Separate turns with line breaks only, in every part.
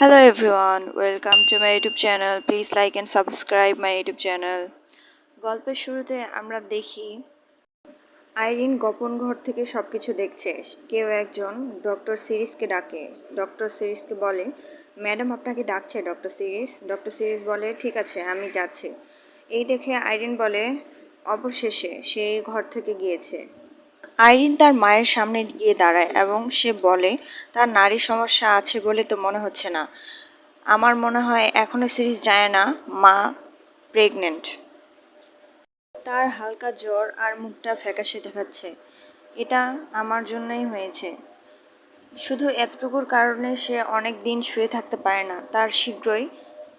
Hello everyone, welcome to my YouTube channel. Please like and subscribe my YouTube channel. গল্পের শুরুতে আমরা দেখি আইরিন গোপন ঘর থেকে সব কিছু দেখছে। কেউ একজন ডক্টর সিরিজকে ডাকে। ডক্টর সিরিজকে বলে ম্যাডাম আপনাকে ডাকছে ডক্টর সিরিজ? ডক্টর সিরিজ বলে ঠিক আছে আমি যাচ্ছি। এই দেখে আইরিন বলে অবশেষে সে এই ঘর থেকে গিয়েছে। আইরিন তার মায়ের সামনে গিয়ে দাঁড়ায় এবং সে বলে, তার নারী সমস্যা আছে বলে তো মনে হচ্ছে না। আমার মনে হয় এখনও সিরিজ যায় না, মা প্রেগনেন্ট। তার হালকা জ্বর আর মুখটা ফ্যাকাশে দেখাচ্ছে। এটা আমার জন্যই হয়েছে। শুধু এতটুকুর কারণে সে অনেক দিন শুয়ে থাকতে পারে না, তার শীঘ্রই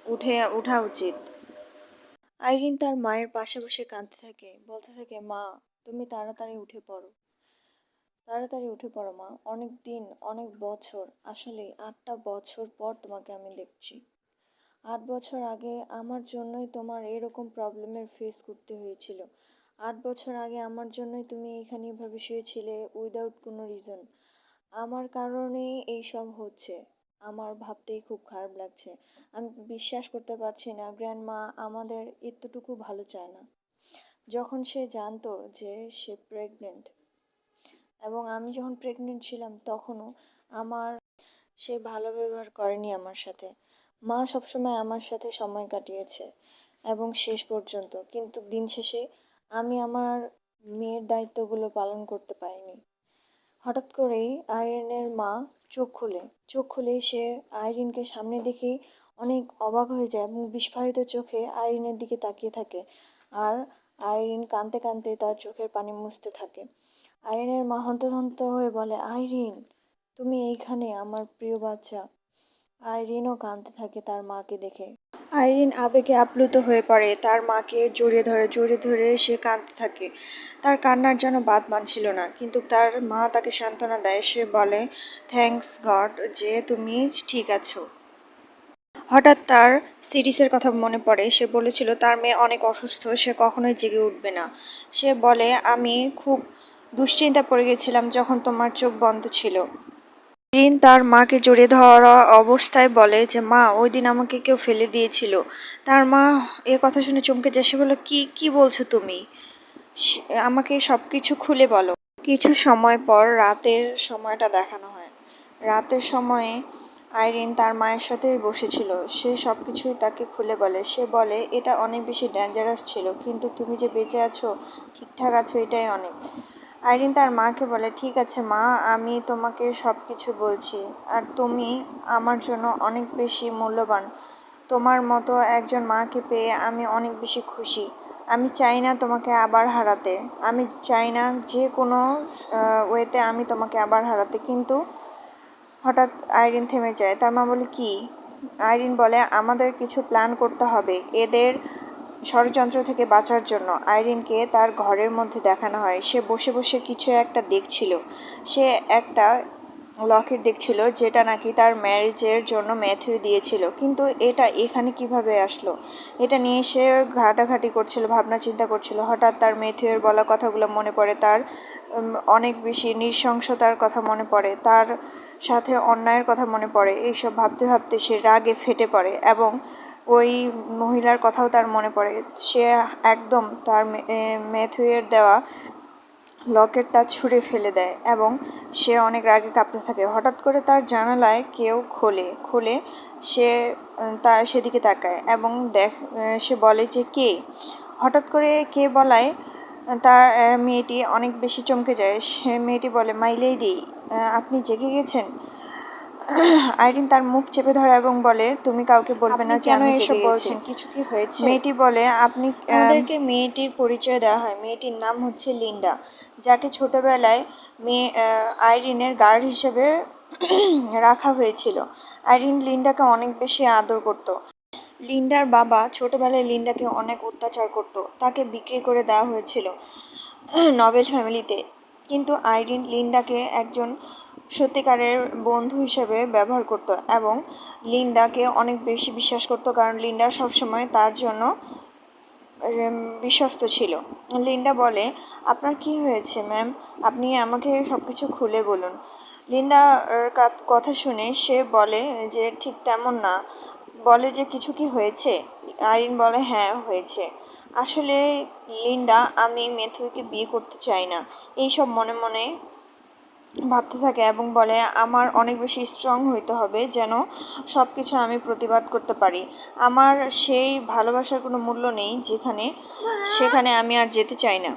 উঠে, ওঠা উচিত। আইরিন তার মায়ের পাশে বসে কাঁদতে থাকে, বলতে থাকে, মা, তুমি তাড়াতাড়ি উঠে পড়ো। তাড়াতাড়ি উঠে পড়ো, মা। অনেক দিন, অনেক বছর। আসলে আটটা বছর পর তোমাকে আমি দেখছি। আট বছর আগে আমার জন্যই তোমার এরকম প্রবলেমের ফেস করতে হয়েছিল। আট বছর আগে আমার জন্যই তুমি এখানে এভাবে শুয়েছিলে উইদাউট কোনো রিজন আমার কারণেই এই সব হচ্ছে। আমার ভাবতেই খুব খারাপ লাগছে। আমি বিশ্বাস করতে পারছি না গ্র্যান্ড মা আমাদের এতটুকু ভালো চায় না। যখন সে জানতো যে সে প্রেগনেন্ট এবং আমি যখন প্রেগনেন্ট ছিলাম তখনও আমার সে ভালো ব্যবহার করেনি আমার সাথে। মা সবসময় আমার সাথে সময় কাটিয়েছে এবং শেষ পর্যন্ত। কিন্তু দিন শেষে আমি আমার মেয়ের দায়িত্বগুলো পালন করতে পারিনি। হঠাৎ করেই আইরিনের মা চোখ খুলে। চোখ খুলে সে আইরিনকে সামনে দেখেই অনেক অবাক হয়ে যায় এবং বিস্ফারিত চোখে আইরিনের দিকে তাকিয়ে থাকে। আর আইরিন কাঁদতে কাঁদতে তার চোখের পানি মুছতে থাকে। আইরিনের মা হন্তদন্ত হয়ে বলে, আইরিন, তুমি এইখানে আমার প্রিয় বাচ্চা। আইরিনও কাঁদতে থাকে তার মাকে দেখে। আইরিন আবেগে আপ্লুত হয়ে পড়ে, তার মাকে জড়িয়ে ধরে জড়িয়ে ধরে সে কাঁদতে থাকে। তার কান্নার যেন বাদ মানছিল না, কিন্তু তার মা তাকে সান্ত্বনা দেয়। সে বলে, থ্যাঙ্কস গড যে তুমি ঠিক আছো। হঠাৎ তার সিরিজের কথা মনে পড়ে। সে বলেছিল, তার মেয়ে অনেক অসুস্থ, সে কখনোই জেগে উঠবে না। সে বলে, আমি খুব দুশ্চিন্তা পড়ে গেছিলাম যখন তোমার চোখ বন্ধ ছিল। রিন তার মাকে জড়িয়ে ধরা অবস্থায় বলে যে, মা, ওই দিন আমাকে কেউ ফেলে দিয়েছিল। তার মা এ কথা শুনে চমকে যায়, সে বলল কি কি বলছো তুমি? আমাকে সব কিছু খুলে বলো। কিছু সময় পর রাতের সময়টা দেখানো হয়। রাতের সময়ে আইরিন তার মায়ের সাথে বসেছিল। সে সব কিছুই তাকে খুলে বলে। সে বলে, এটা অনেক বেশি ডেঞ্জারাস ছিল, কিন্তু তুমি যে বেঁচে আছো, ঠিকঠাক আছো, এটাই অনেক। আইরিন তার মাকে বলে, ঠিক আছে মা, আমি তোমাকে সব কিছু বলছি। আর তুমি আমার জন্য অনেক বেশি মূল্যবান। তোমার মতো একজন মাকে পেয়ে আমি অনেক বেশি খুশি। আমি চাই না তোমাকে আবার হারাতে। আমি চাই না যে কোনো ওয়েতে আমি তোমাকে আবার হারাতে। কিন্তু হঠাৎ আইরিন থেমে যায়। তার মা বলে, কি? আইরিন বলে, আমাদের কিছু প্ল্যান করতে হবে। এদের ষড়যন্ত্র থেকে বাঁচার জন্য আইরিনকে তার ঘরের মধ্যে দেখানো হয়। সে বসে বসে কিছু একটা দেখছিল। সে একটা লকেট দেখছিল যেটা নাকি তার ম্যারেজের জন্য ম্যাথিউ দিয়েছিল। কিন্তু এটা এখানে কীভাবে আসলো? এটা নিয়ে সে ঘাটাঘাটি করছিল, ভাবনা চিন্তা করছিল। হঠাৎ তার ম্যাথিউয়ের বলা কথাগুলো মনে পড়ে, তার অনেক বেশি নৃশংসতার কথা মনে পড়ে, তার সাথে অন্যায়ের কথা মনে পড়ে। এইসব ভাবতে ভাবতে সে রাগে ফেটে পড়ে এবং ওই মহিলার কথাও তার মনে পড়ে। সে একদম তার ম্যাথুয়ের দেওয়া লকেটটা ছুঁড়ে ফেলে দেয় এবং সে অনেক রাগে কাঁপতে থাকে। হঠাৎ করে তার জানালায় কেউ খোলে খোলে সে তার সেদিকে তাকায় এবং দেখ সে বলে যে, কে? হঠাৎ করে কে বলায়, তার মেয়েটি অনেক বেশি চমকে যায়। সে মেয়েটি বলে, মাই লেডি আপনি জেগে গেছেন? আইরিন তার মুখ চেপে ধরে এবং বলে তুমি কাউকে বলবে না যে
কেন
আমি
এসব বলছেন?
কিছু কি হয়েছে? মেয়েটি বলে আপনি আমাদেরকে মেয়েটির পরিচয় দেওয়া হয়। মেয়েটির নাম হচ্ছে লিন্ডা। যাকে ছোটবেলায় মেয়ে আইরিনের গার্ড হিসেবে রাখা হয়েছিল। আইরিন লিন্ডাকে অনেক বেশি আদর করত। লিন্ডার বাবা ছোটবেলায় লিন্ডাকে অনেক অত্যাচার করত। তাকে বিক্রি করে দেওয়া হয়েছিল নভেল ফ্যামিলিতে। কিন্তু আইরিন লিন্ডাকে একজন সত্যিকারের বন্ধু হিসেবে ব্যবহার করত এবং লিন্ডাকে অনেক বেশি বিশ্বাস করতো কারণ লিন্ডা সবসময় তার জন্য বিশ্বস্ত ছিল। লিন্ডা বলে, আপনার কি হয়েছে, ম্যাম? আপনি আমাকে সব কিছু খুলে বলুন। লিন্ডার কথা শুনে সে বলে যে, ঠিক তেমন না। বলে যে, কিছু কি হয়েছে? আইরিন বলে হ্যাঁ হয়েছে। আসলে লিন্ডা, আমি মেথুকে বিয়ে করতে চাই না। এইসব মনে মনে ভাবতে থাকে এবং বলে, আমার অনেক বেশি স্ট্রং হইতে হবে যেন সব কিছু আমি প্রতিবাদ করতে পারি। আমার সেই ভালোবাসার কোনো মূল্য নেই যেখানে, সেখানে আমি আর যেতে চাই না।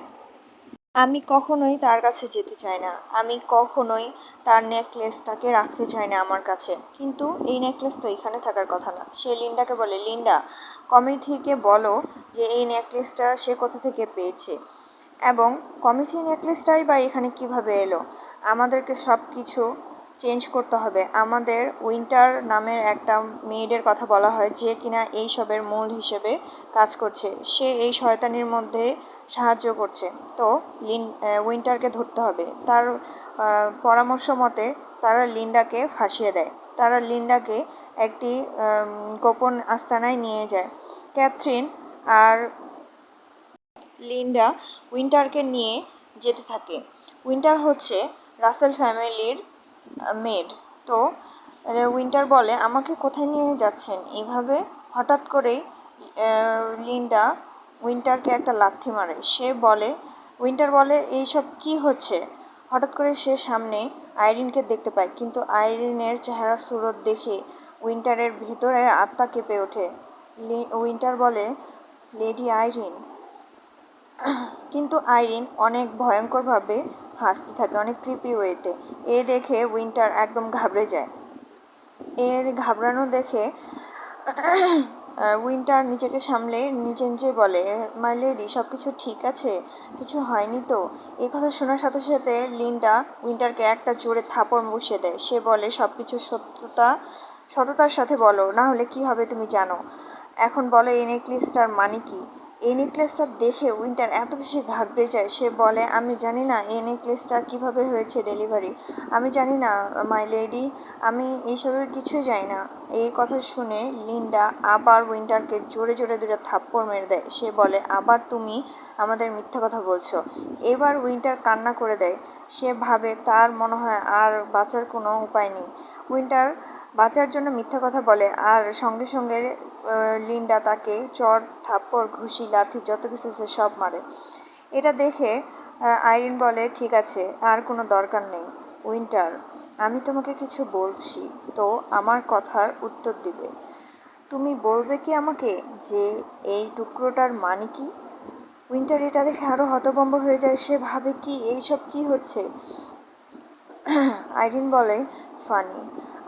আমি কখনোই তার কাছে যেতে চাই না। আমি কখনোই তার নেকলেসটাকে রাখতে চাই না আমার কাছে। কিন্তু এই নেকলেস তো এখানে থাকার কথা না। সে লিন্ডাকে বলে, লিন্ডা কমিটিকে বলো যে এই নেকলেসটা সে কোথা থেকে পেয়েছে? এবং কমিটি নেকলেসটাই বা এখানে কীভাবে এলো? আমাদেরকে সব কিছু চেঞ্জ করতে হবে। আমাদের উইন্টার নামের একটা মেয়েদের কথা বলা হয়, যে কিনা এই সবের মূল হিসেবে কাজ করছে। সে এই শয়তানির মধ্যে সাহায্য করছে। তো লিন উইন্টারকে ধরতে হবে। তার পরামর্শ মতে তারা লিন্ডাকে ফাঁসিয়ে দেয়। তারা লিন্ডাকে একটি গোপন আস্তানায় নিয়ে যায়। ক্যাথরিন আর লিন্ডা উইন্টারকে নিয়ে যেতে থাকে। উইন্টার হচ্ছে রাসেল ফ্যামিলির মেড তো উইন্টার বলে, আমাকে কোথায় নিয়ে যাচ্ছেন? এইভাবে হঠাৎ করেই লিন্ডা উইন্টারকে একটা লাথি মারে। সে বলে, উইন্টার বলে, এইসব কি হচ্ছে? হঠাৎ করে সে সামনে আইরিনকে দেখতে পায়, কিন্তু আইরিনের চেহারা সুরত দেখে উইন্টারের ভিতরে আত্মা কেঁপে ওঠে। উইন্টার বলে, লেডি আইরিন কিন্তু আইরিন অনেক ভয়ঙ্করভাবে হাসতে থাকে, অনেক ক্রিপি ওয়েতে এ দেখে উইন্টার একদম ঘাবড়ে যায়। এর ঘাবড়ানো দেখে উইন্টার নিজেকে সামলে নিজে নিজে বলে মাই লেডি সব কিছু ঠিক আছে? কিছু হয়নি তো? এই কথা শোনার সাথে সাথে লিন্ডা উইন্টারকে একটা জোরে থাপড় বসিয়ে দেয়। সে বলে সব কিছু সত্যতা, সততার সাথে বলো, না হলে কি হবে তুমি জানো? এখন বলো, এই নেকলেসটার মানে কি? এই নেকলেসটা দেখে উইন্টার এত বেশি ঘাবড়ে যায়, সে বলে, আমি জানি না এই নেকলেসটা কীভাবে হয়েছে ডেলিভারি। আমি জানি না, মাই লেডি, আমি এইসবের কিছুই জানি না। এই কথা শুনে লিন্ডা আবার উইন্টারকে জোরে জোরে দুটো থাপ্পড় মেরে দেয়। সে বলে, আবার তুমি আমাদের মিথ্যা কথা বলছো। এবার উইন্টার কান্না করে দেয়। সে ভাবে তার মনে হয় আর বাঁচার কোনো উপায় নেই। উইন্টার বাঁচার জন্য মিথ্যা কথা বলে। আর সঙ্গে সঙ্গে লিন্ডা তাকে চর, থাপ্পড়, ঘুষি, লাথি যত কিছু সে সব মারে। এটা দেখে আইরিন বলে, ঠিক আছে, আর কোনো দরকার নেই। উইন্টার, আমি তোমাকে কিছু বলছি। তো আমার কথার উত্তর দিবে। তুমি বলবে কি আমাকে যে এই টুকরোটার মানে কি? উইন্টার এটা দেখে আরও হতভম্ব হয়ে যায়। সে ভাবে কি, এইসব কি হচ্ছে? আইরিন বলে, ফানি।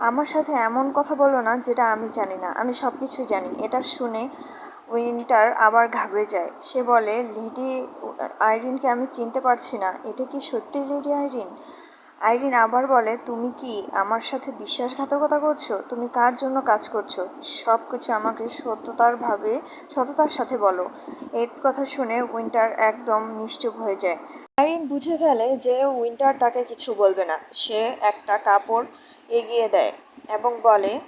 আমার সাথে এমন কথা বলো না যেটা আমি জানি না। আমি সব কিছুই জানি। এটা শুনে উইন্টার আবার ঘাবড়ে যায়। সে বলে, লিডি, আইরিনকে আমি চিনতে পারছি না। এটা কি সত্যি লেডি আইরিন? আইরিন আবার বলে, তুমি কি আমার সাথে বিশ্বাসঘাতকতা করছ? তুমি কার জন্য কাজ করছ? সব কিছু আমাকে সততার ভাবে, সততার সাথে বলো। এর কথা শুনে উইন্টার একদম নিশ্চুপ হয়ে যায়। আইরিন বুঝে ফেলে যে উইন্টার তাকে কিছু বলবে না। সে একটা কাপড় এগিয়ে দেয় এবং বলে,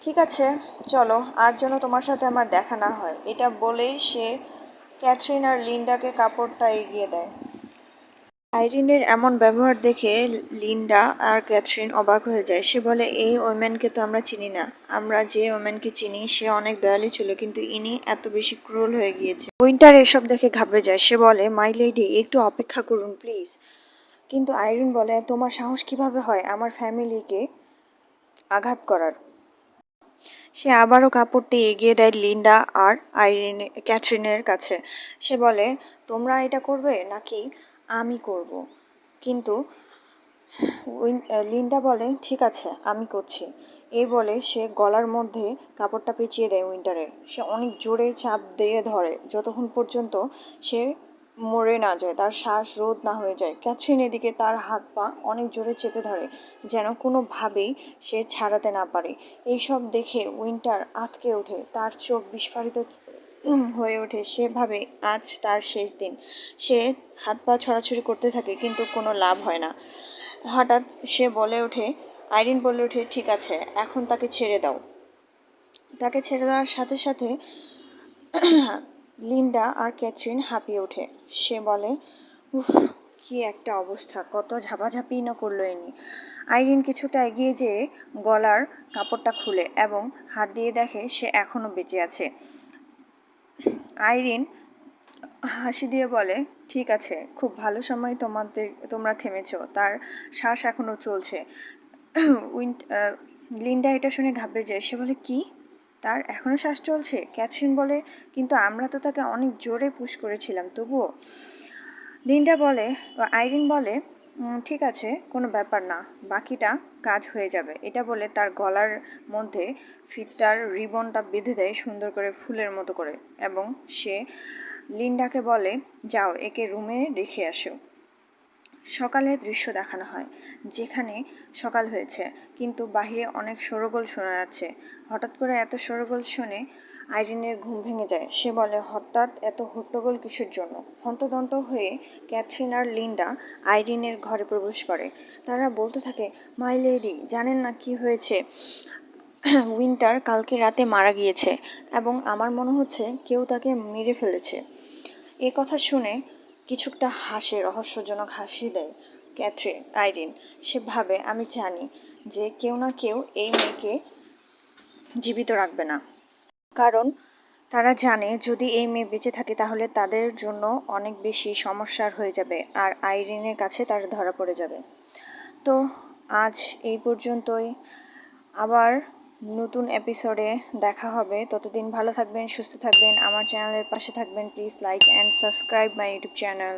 ঠিক আছে, চলো, আর যেন তোমার সাথে আমার দেখা না হয়। এটা বলেই সে ক্যাথরিন আর লিন্ডাকে কাপড়টা এগিয়ে দেয়। আইরিনের এমন ব্যবহার দেখে লিন্ডা আর ক্যাথরিন অবাক হয়ে যায়। সে বলে, এই ওমেনকে তো আমরা চিনি না। আমরা যে ওমেনকে চিনি, সে অনেক দয়ালু ছিল, কিন্তু ইনি এত বেশি ক্রুল হয়ে গিয়েছে উইন্টার এসব দেখে ঘাবড়ে যায়। সে বলে, মাই লেডি, একটু অপেক্ষা করুন, প্লিজ কিন্তু আইরিন বলে, তোমার সাহস কীভাবে হয় আমার ফ্যামিলিকে আঘাত করার সে আবারও কাপড়টি এগিয়ে দেয় লিন্ডা আর আইরিন, ক্যাথরিনের কাছে। সে বলে, তোমরা এটা করবে নাকি? আমি করব। কিন্তু লিন্ডা বলে, ঠিক আছে, আমি করছি। এই বলে সে গলার মধ্যে কাপড়টা পেঁচিয়ে দেয় উইন্টারের। সে অনেক জোরে চাপ দিয়ে ধরে। যতক্ষণ পর্যন্ত সে মরে না যায়, তার শ্বাস রোধ না হয়ে যায়, ক্যাথরিন এদিকে তার হাত পা অনেক জোরে চেপে ধরে, যেন কোনোভাবেই সে ছাড়াতে না পারে। এইসব দেখে উইন্টার আঁতকে ওঠে। তার চোখ বিস্ফারিত হয়ে ওঠে। সে ভাবে আজ তার শেষ দিন। সে হাত পা ছড়াছড়ি করতে থাকে, কিন্তু কোনো লাভ হয় না। হঠাৎ সে বলে ওঠে, আইরিন বলে ওঠে, ঠিক আছে, এখন তাকে ছেড়ে দাও। তাকে ছেড়ে দেওয়ার সাথে সাথে লিন্ডা আর ক্যাথরিন হাঁপিয়ে ওঠে। সে বলে, উফ, কি একটা অবস্থা, কত ঝাপাঝাপি না করল এনি আইরিন কিছুটা এগিয়ে যেয়ে গলার কাপড়টা খুলে এবং হাত দিয়ে দেখে সে এখনও বেঁচে আছে। আইরিন হাসি দিয়ে বলে ঠিক আছে খুব ভালো সময় তোমাদের তোমরা থেমেছো। তার শ্বাস এখনও চলছে। লিন্ডা এটা শুনে ঘাবড়ে যায়। সে বলে কি? তার এখনও শ্বাস চলছে? ক্যাথরিন বলে কিন্তু আমরা তো তাকে অনেক জোরে পুশ করেছিলাম তবুও। লিন্ডা বলে আইরিন বলে "উম, ঠিক আছে, কোনো ব্যাপার না। বাকিটা কাজ হয়ে যাবে। এটা বলে তার গলার মধ্যে ফিটটার রিবনটা বেঁধে দেয় সুন্দর করে ফুলের মতো করে এবং সে লিন্ডাকে বলে, যাও, একে রুমে রেখে আসো। সকালের দৃশ্য দেখানো হয়, যেখানে সকাল হয়েছে। কিন্তু বাহিরে অনেক শোরগোল শোনা যাচ্ছে। হঠাৎ করে এত শোরগোল শুনে আইরিনের ঘুম ভেঙে যায়। সে বলে, হঠাৎ এত হট্টগোল কিসের জন্য? হন্তদন্ত হয়ে ক্যাথরিন আর লিন্ডা আইরিনের ঘরে প্রবেশ করে। তারা বলতে থাকে, মাই লেডি, জানেন না কি হয়েছে? উইন্টার কালকে রাতে মারা গিয়েছে এবং আমার মনে হচ্ছে কেউ তাকে মেরে ফেলেছে। এ কথা শুনে কিছুটা হাসে, রহস্যজনক হাসি দেয় ক্যাথরিন, আইরিন। সে ভাবে, আমি জানি যে কেউ না কেউ এই মেয়েকে জীবিত রাখবে না। কারণ তারা জানে যদি এই মেয়ে বেঁচে থাকে তাহলে তাদের জন্য অনেক বেশি সমস্যার হয়ে যাবে আর আইরিনের কাছে তার ধরা পড়ে যাবে। তো আজ এই পর্যন্তই। আবার নতুন এপিসোডে দেখা হবে। ততদিন ভালো থাকবেন, সুস্থ থাকবেন। আমার চ্যানেলের পাশে থাকবেন। Please like and subscribe my YouTube channel